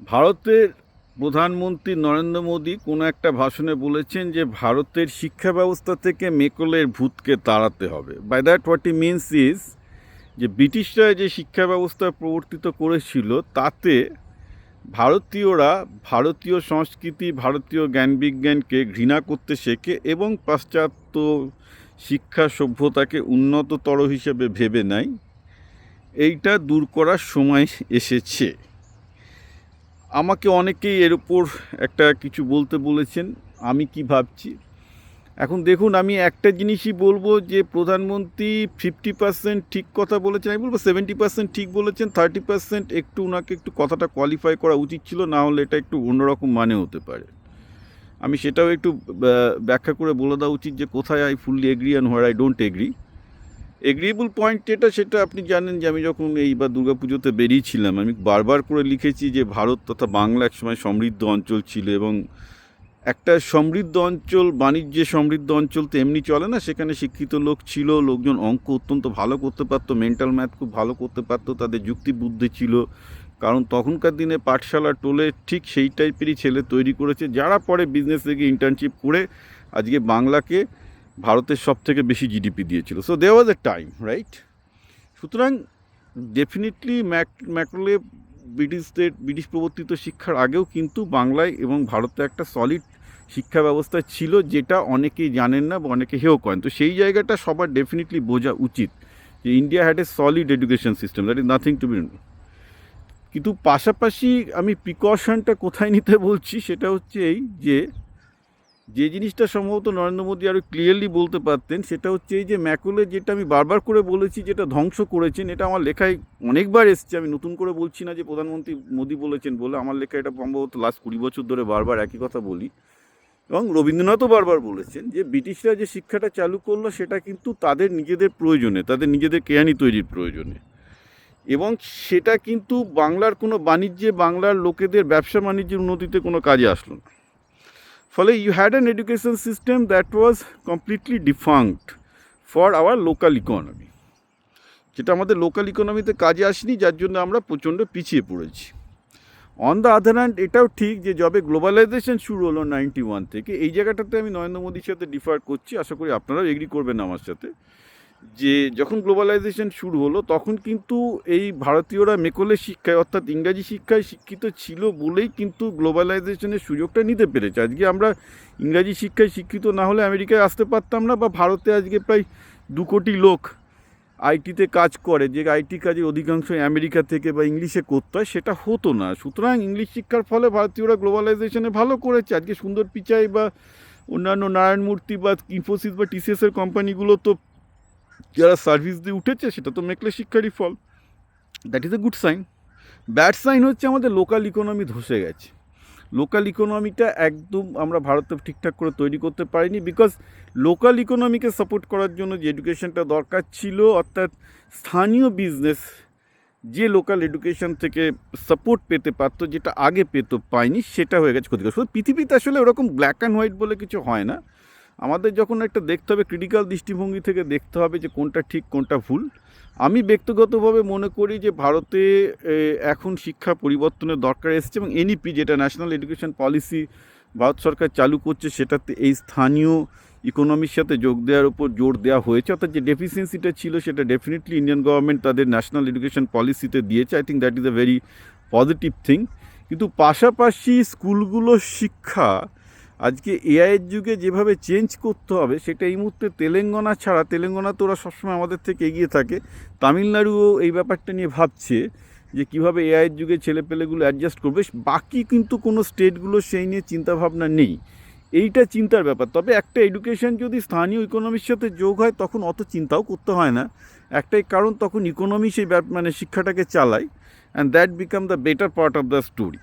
ভারতের প্রধানমন্ত্রী নরেন্দ্র মোদী কোনো একটা ভাষণে বলেছেন যে ভারতের শিক্ষা ব্যবস্থা থেকে মেকলের ভূতকে তাড়াতে হবে। By that what I means is যে ব্রিটিশরা যে শিক্ষা ব্যবস্থা প্রবর্তিত করেছিল, তাতে ভারতীয়রা ভারতীয় সংস্কৃতি, ভারতীয় জ্ঞান বিজ্ঞানকে ঘৃণা করতে শেখে এবং পাশ্চাত্য শিক্ষা সভ্যতাকে উন্নততর হিসেবে ভেবে নেয়। এইটা দূর করার সময় এসেছে। আমাকে অনেকেই এর উপর একটা কিছু বলতে বলেছেন, আমি কি ভাবছি? এখন দেখুন, আমি একটা জিনিসই বলব যে প্রধানমন্ত্রী ফিফটি পার্সেন্ট ঠিক কথা বলেছেন, আমি বলব সেভেন্টি পার্সেন্ট ঠিক বলেছেন, থার্টি পার্সেন্ট একটু ওনাকে একটু কথাটা কোয়ালিফাই করা উচিত ছিল, না হলে এটা একটু অন্যরকম মানে হতে পারে। আমি সেটাও একটু ব্যাখ্যা করে বলে দেওয়া উচিত যে কোথায় I fully agree and where I don't agree agreeable point যেটা সেটা আপনি জানেন যে আমি যখন এই বা দুর্গাপুজোতে বেরিয়েছিলাম, আমি বারবার করে লিখেছি যে ভারত তথা বাংলা একসময় সমৃদ্ধ অঞ্চল ছিল এবং একটা সমৃদ্ধ অঞ্চল, বাণিজ্যে সমৃদ্ধ অঞ্চল তো এমনি চলে না। সেখানে শিক্ষিত লোক ছিল, লোকজন অঙ্ক অত্যন্ত ভালো করতে পারতো মেন্টাল ম্যাথ খুব ভালো করতে পারতো, তাদের যুক্তি বুদ্ধি ছিল। কারণ তখনকার দিনে পাঠশালা টোলে ঠিক সেই টাইপেরই ছেলে তৈরি করেছে, যারা পরে বিজনেস থেকে ইন্টার্নশিপ করে আজকে বাংলাকে ভারতের সব থেকে বেশি জিডিপি দিয়েছিল। So they was a time right সুতরাং ডেফিনেটলি ম্যাক, ম্যাকলে ব্রিটিশদের ব্রিটিশ প্রবর্তিত শিক্ষার আগেও কিন্তু বাংলায় এবং ভারতে একটা সলিড শিক্ষা ব্যবস্থা ছিল যেটা অনেকেই জানেন না বা অনেকে হেও করেন। তো সেই জায়গাটা সবার ডেফিনেটলি বোঝা উচিত যে India had a solid education system that is nothing to be কিন্তু পাশাপাশি আমি প্রিকশনটা কোথায় নিতে বলছি সেটা হচ্ছে এই যে যে জিনিসটা সম্ভবত নরেন্দ্র মোদী আরও ক্লিয়ারলি বলতে পারতেন, সেটা হচ্ছে এই যে ম্যাকুলে যেটা আমি বারবার করে বলেছি, যেটা ধ্বংস করেছেন, এটা আমার লেখায় অনেকবার এসছে। আমি নতুন করে বলছি না যে প্রধানমন্ত্রী মোদী বলেছেন বলে, আমার লেখা এটা সম্ভবত লাস্ট কুড়ি বছর ধরে বারবার একই কথা বলি। এবং রবীন্দ্রনাথও বারবার বলেছেন যে ব্রিটিশরা যে শিক্ষাটা চালু করল, সেটা কিন্তু তাদের নিজেদের প্রয়োজনে, তাদের নিজেদের কেয়ানি তৈরির প্রয়োজনে। এবং সেটা কিন্তু বাংলার কোনো বাণিজ্যে, বাংলার লোকেদের ব্যবসা বাণিজ্যের উন্নতিতে কোনো কাজে আসলো না। ফলে you had an education system that was completely defunct for our local economy যেটা আমাদের লোকাল ইকোনমিতে কাজে আসেনি, যার জন্য আমরা প্রচণ্ড পিছিয়ে পড়েছি। অন দ্য আদার হ্যান্ড এটাও ঠিক যে যবে গ্লোবালাইজেশন শুরু হলো নাইনটি ওয়ান থেকে, এই জায়গাটাতে আমি নরেন্দ্র মোদীর সাথে ডিফার করছি, আশা করি আপনারাও এগ্রি করবেন আমার সাথে। যে যখন গ্লোবালাইজেশন শুরু হলো, তখন কিন্তু এই ভারতীয়রা মেকলের শিক্ষায়, অর্থাৎ ইংরাজি শিক্ষায় শিক্ষিত ছিল বলেই কিন্তু গ্লোবালাইজেশনের সুযোগটা নিতে পেরেছে। আজকে আমরা ইংরাজি শিক্ষায় শিক্ষিত না হলে আমেরিকায় আসতে পারতাম না বা ভারতে আজকে প্রায় দু কোটি লোক আইটিতে কাজ করে, যে আইটি কাজের অধিকাংশ আমেরিকা থেকে বা ইংলিশে করতে হয় সেটা হতো না। সুতরাং ইংলিশ শিক্ষার ফলে ভারতীয়রা গ্লোবালাইজেশনে ভালো করেছে। আজকে সুন্দর পিচাই বা অন্যান্য নারায়ণ মূর্তি বা ইনফোসিস বা টিসিএসের কোম্পানিগুলো তো যারা সার্ভিস দিয়ে উঠেছে, সেটা তো মেকলে শিক্ষারই ফল। That is a good sign bad sign হচ্ছে আমাদের লোকাল ইকোনমি ধসে গেছে। লোকাল ইকোনমিটা একদম আমরা ভারতে ঠিকঠাক করে তৈরি করতে পারিনি বিকজ লোকাল ইকোনমিকে সাপোর্ট করার জন্য যে এডুকেশনটা দরকার ছিল, অর্থাৎ স্থানীয় বিজনেস যে লোকাল এডুকেশন থেকে সাপোর্ট পেতে পারতো, যেটা আগে পেতো, পায়নি, সেটা হয়ে গেছে ক্ষতিকর শুধু পৃথিবীতে আসলে ওরকম ব্ল্যাক অ্যান্ড হোয়াইট বলে কিছু হয় না। আমাদের যখন একটা দেখতে হবে ক্রিটিক্যাল দৃষ্টিভঙ্গি থেকে দেখতে হবে যে কোনটা ঠিক, কোনটা ভুল। আমি ব্যক্তিগতভাবে মনে করি যে ভারতে এখন শিক্ষা পরিবর্তনের দরকার এসেছে এবং এনইপি যেটা ন্যাশনাল এডুকেশন পলিসি ভারত সরকার চালু করছে, সেটাতে এই স্থানীয় ইকোনমির সাথে যোগ দেওয়ার উপর জোর দেওয়া হয়েছে। অর্থাৎ যে ডেফিসিয়েন্সিটা ছিল, সেটা ডেফিনেটলি ইন্ডিয়ান গভর্নমেন্ট তাদের ন্যাশনাল এডুকেশন পলিসিতে দিয়েছে। I think that is a very positive thing কিন্তু পাশাপাশি স্কুলগুলোর শিক্ষা আজকে এআইয়ের যুগে যেভাবে চেঞ্জ করতে হবে, সেটা এই মুহূর্তে তেলেঙ্গানা ছাড়া, তেলেঙ্গানা তো ওরা সবসময় আমাদের থেকে এগিয়ে থাকে, তামিলনাড়ুও এই ব্যাপারটা নিয়ে ভাবছে যে কীভাবে এআইয়ের যুগে ছেলেপেলেগুলো অ্যাডজাস্ট করবে বাকি কিন্তু কোনো স্টেটগুলো সেই নিয়ে চিন্তাভাবনা নেই। এইটা চিন্তার ব্যাপার। তবে একটা এডুকেশন যদি স্থানীয় ইকোনমির সাথে যোগ হয়, তখন অত চিন্তাও করতে হয় না। একটাই কারণ, তখন ইকোনমি সেই মানে শিক্ষাটাকে চালায় and that become the better part of the story